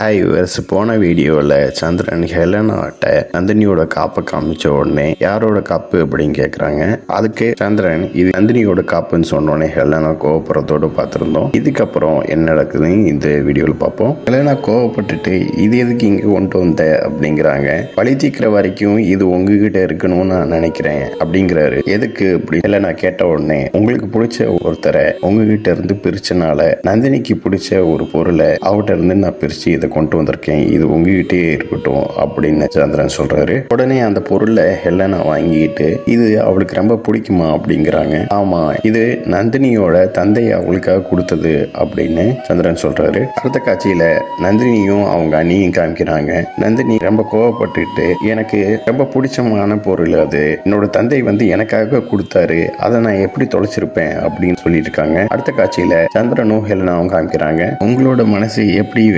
Hi US போன வீடியோவில் சந்திரன் ஹெலனாட்ட நந்தினியோட காப்பை காமிச்ச உடனே யாரோட காப்பு அப்படின்னு கேட்குறாங்க அதுக்கு சந்திரன் இது நந்தினியோட காப்புன்னு சொன்னோடனே ஹெலனா கோவப்படுறதோடு பார்த்துருந்தோம். இதுக்கப்புறம் என்ன நடக்குதுன்னு இந்த வீடியோவில் பார்ப்போம். ஹெலனா கோவப்பட்டுட்டு இது எதுக்கு இங்கே கொண்டு வந்த? அப்படிங்கிறாங்க. பழி தீக்கிற வரைக்கும் இது உங்ககிட்ட இருக்கணும்னு நான் நினைக்கிறேன் அப்படிங்கிறாரு. எதுக்கு அப்படி ஹெலனா கேட்ட உடனே உங்களுக்கு பிடிச்ச ஒருத்தரை உங்ககிட்ட இருந்து பிரிச்சனால நந்தினிக்கு பிடிச்ச ஒரு பொருளை அவட்ட இருந்து நான் பிரிச்சு இதை கொண்டு வந்திருக்கேன். இது உங்ககிட்டயே இருக்கட்டும் அப்படின்னு சந்திரன் சொல்றாரு. உடனே அந்த பொருளை ஹெலனா வாங்கிட்டு இது அவளுக்கு ரொம்ப பிடிக்குமா அப்படிங்கிறாங்க. ஆமா இது நந்தினியோட தந்தை அவளுக்காக கொடுத்தது அப்படின்னு சந்திரன் சொல்றாரு. அடுத்த காட்சியில நந்தினியும் அவங்க அண்ணியும் காமிக்கிறாங்க. நந்தினி ரொம்ப கோவப்பட்டுட்டு எனக்கு ரொம்ப பிடிச்சமான பொருள் அது. என்னோட தந்தை வந்து எனக்காக கொடுத்தாரு. அதை நான் எப்படி தொலைச்சிருப்பேன் அப்படின்னு சொல்லிட்டு இருக்காங்க. அடுத்த காட்சியில சந்திரனும் ஹெலனாவும் காமிக்கிறாங்க. உங்களோட மனசு எப்படி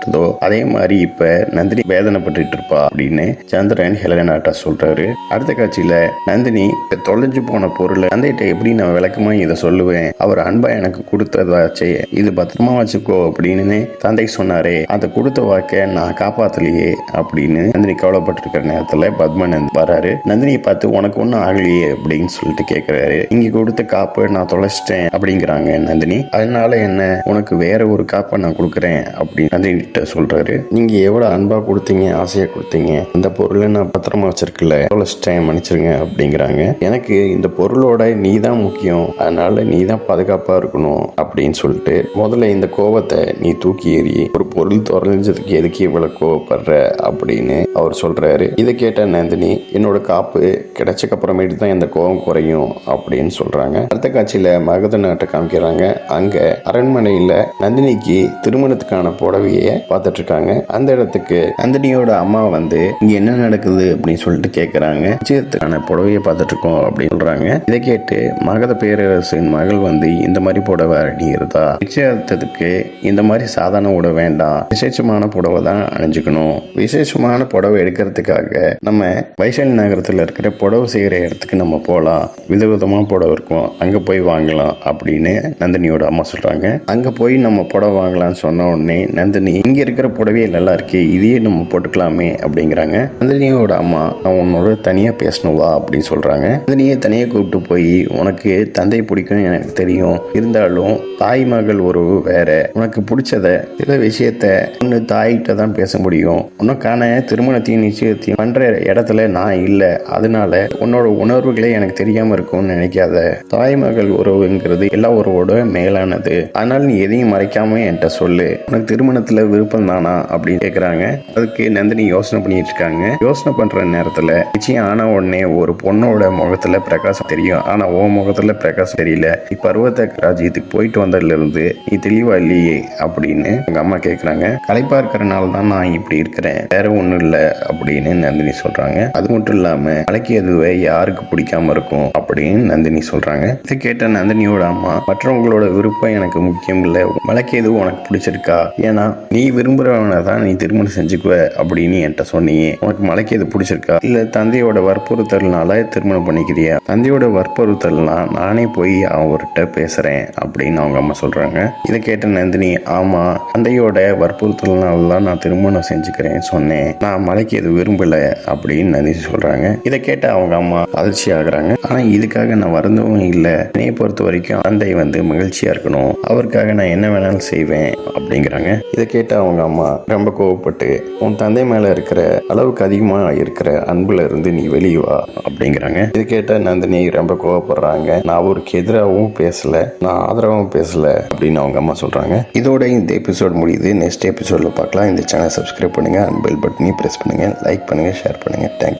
வேதனைப்பட்டதோ அதே மாதிரி இப்ப நந்தினி வேதனைப்பட்டுட்டு இருப்பா அப்படின்னு சந்திரன் ஹெலனாட்டா சொல்றாரு. அடுத்த காட்சியில நந்தினி தொலைஞ்சு போன பொருளை தந்தைகிட்ட எப்படி நான் விளக்கமா இதை சொல்லுவேன். அவர் அன்பா எனக்கு கொடுத்ததாச்சே இது பத்திரமா வச்சுக்கோ அப்படின்னு தந்தை சொன்னாரே. அதை கொடுத்த வாக்க நான் காப்பாத்தலையே அப்படின்னு நந்தினி கவலைப்பட்டு இருக்கிற நேரத்துல பத்மனந்த் வராரு. நந்தினியை பார்த்து உனக்கு ஒன்றும் ஆகலையே அப்படின்னு சொல்லிட்டு கேட்கிறாரு இங்க கொடுத்த காப்பை நான் தொலைச்சிட்டேன் அப்படிங்கிறாங்க நந்தினி. அதனால என்ன? உனக்கு வேற ஒரு காப்பை நான் கொடுக்குறேன் அப்படின்னு நந்தினி கிட்ட சொல்றாரு. நீங்க எவ்வளவு அன்பா கொடுத்தீங்க ஆசையா கொடுத்தீங்க இந்த பொருளை நான் பத்திரமா வச்சிருக்கல தொலைச்சிட்டேன் மன்னிச்சிருங்க அப்படிங்கிறாங்க. எனக்கு இந்த பொருளோட நீ தான் முக்கியம் அதனால நீ தான் பாதுகாப்பா இருக்கணும் அப்படின்னு சொல்லிட்டு முதல்ல இந்த கோவத்தை நீ தூக்கி எறி ஒரு பொருள் தொலைஞ்சதுக்கு எதுக்கு இவ்வளவு கோவப்படுற அப்படின்னு அவர் சொல்றாரு. இதை கேட்ட நந்தினி என்னோட காப்பு கிடைச்சக்கு அப்புறமேட்டு தான் இந்த கோவம் குறையும் அப்படின்னு சொல்றாங்க. அடுத்த காட்சியில மகத நாட்டை காமிக்கிறாங்க. அங்க அரண்மனையில நந்தினிக்கு திருமணத்துக்கான புடவையை பார்த்துட்டு இருக்காங்க அந்த இடத்துக்கு நந்தினியோட அம்மா வந்து இங்க என்ன நடக்குது? அப்படின்னு சொல்லிட்டு கேட்கறாங்க நிச்சயத்துக்கான புடவைய பார்த்துட்டு இருக்கோம் அப்படின்னு சொல்றாங்க. இதை கேட்டு மகத பேரரசின் மகள் வந்து இந்த மாதிரி புடவை அணிகிறதா நிச்சயத்துக்கு இந்த மாதிரி சாதாரண உடை வேண்டாம். விசேஷமான புடவை தான் அணிஞ்சுக்கணும். விசேஷமான புடவை எடுக்கிறதுக்காக நம்ம வைசாலி நகரத்தில் இருக்கிற புடவை செய்கிற இடத்துக்கு நம்ம போகலாம் விதவிதமாக புடவை இருக்கும். அங்கே போய் வாங்கலாம். அப்படின்னு நந்தினியோட அம்மா சொல்கிறாங்க அங்கே போய் நம்ம புடவை வாங்கலாம்னு சொன்ன உடனே நந்தினி இங்கே இருக்கிற புடவையே நல்லா இருக்கே இதையே நம்ம போட்டுக்கலாமே அப்படிங்கிறாங்க. நந்தினியோட அம்மா நான் உன்னோட தனியாக பேசணும் வா அப்படின்னு சொல்கிறாங்க நந்தினியை தனியாக கூப்பிட்டு போய் உனக்கு தந்தை பிடிக்கும் எனக்கு தெரியும். இருந்தாலும் தாய் மகள் உறவு வேற. உனக்கு பிடிச்சத சில விஷயத்த ஒன்று தாய்கிட்ட தான் பேச முடியும். உனக்கான திருமணத்தையும் நிச்சயத்தையும் பண்ணுற இடத்துல நான் இல்லை. அதனால உன்னோட உணர்வுகளே எனக்கு தெரியாமல் இருக்கும்னு நினைக்காத. தாய் மகள் உறவுங்கிறது எல்லா உறவோட மேலானது. அதனால் நீ எதையும் மறைக்காம என்கிட்ட சொல்லு. உனக்கு திருமணத்தில் விருப்பம் தானா அப்படின்னு கேக்குறாங்க. அதுக்கு நந்தினி யோசனை பண்ணிட்டு இருக்காங்க. யோசனை பண்ற நேரத்துல நிச்சயம் ஆன உடனே ஒரு பொண்ணோட முகத்துல பிரகாசம் தெரியும். ஆனா உன் முகத்துல பிரகாசம் தெரியல. நீ பருவத்த ராஜ்யத்துக்கு போயிட்டு வந்ததுல இருந்து நீ தெளிவா இல்லையே அப்படின்னு எங்க அம்மா கேக்குறாங்க. களைப்பா இருக்கிறனால தான் நான் இப்படி இருக்கிறேன். வேற ஒண்ணும் இல்ல அப்படின்னு நந்தினி சொல்றாங்க. அது மட்டும் இல்லாம கலக்கியதுவை எதுவே யாருக்கு பிடிக்காம இருக்கும் அப்படின்னு நந்தினி சொல்றாங்க. இதை கேட்ட நந்தினியோட அம்மா மற்றவங்களோட விருப்பம் எனக்கு முக்கியம் இல்லை. மலைக்கு எதுவும் உனக்கு பிடிச்சிருக்கா? ஏன்னா நீ விரும்புகிறவனை தான் நீ திருமணம் செஞ்சுக்குவ அப்படின்னு என்கிட்ட சொன்னீங்க உனக்கு மலைக்கு எது பிடிச்சிருக்கா? இல்லை தந்தையோட வற்புறுத்தல்னால திருமணம் பண்ணிக்கிறியா? தந்தையோட வற்புறுத்தல்னா நானே போய் அவர்கிட்ட பேசுகிறேன் அப்படின்னு அவங்க அம்மா சொல்கிறாங்க இதை கேட்ட நந்தினி ஆமாம் தந்தையோட வற்புறுத்தல்னால தான் நான் திருமணம் செஞ்சுக்கிறேன் சொன்னேன். நான் மலைக்கு இது விரும்பல அப்படின்னு நந்தினி சொல்கிறாங்க இதை கேட்ட அவங்க அம்மா அதிர்ச்சி ஆகுறாங்க. ஆனால் இதுக்காக நான் வருந்தவும் இல்லை. என்னையை பொறுத்த வரைக்கும் தந்தை வந்து மகிழ்ச்சியாக இருக்கணும். அவருக்காக நான் என்ன வேணாலும் செய்வேன் அப்படிங்கிறாங்க. இதை கேட்ட அவங்க அம்மா ரொம்ப கோவப்பட்டு உன் தந்தை மேலே இருக்கிற அளவுக்கு அதிகமாக இருக்கிற அன்புல இருந்து நீ வெளியே வா அப்படிங்கிறாங்க. இது கேட்ட நந்தினி ரொம்ப கோவப்படுறாங்க. நான் அவருக்கு எதிராகவும் பேசல நான் ஆதரவாகவும் பேசல அப்படின்னு அவங்க அம்மா சொல்கிறாங்க இதோட இந்த எபிசோட் முடியுது. நெக்ஸ்ட் எபிசோட்ல பார்க்கலாம். இந்த சேனல் சப்ஸ்கிரைப் பண்ணுங்க. அண்ட் பெல் பட்டனையும் ப்ரெஸ் பண்ணுங்க. லைக் பண்ணுங்கள் ஷேர் பண்ணுங்க. Thank you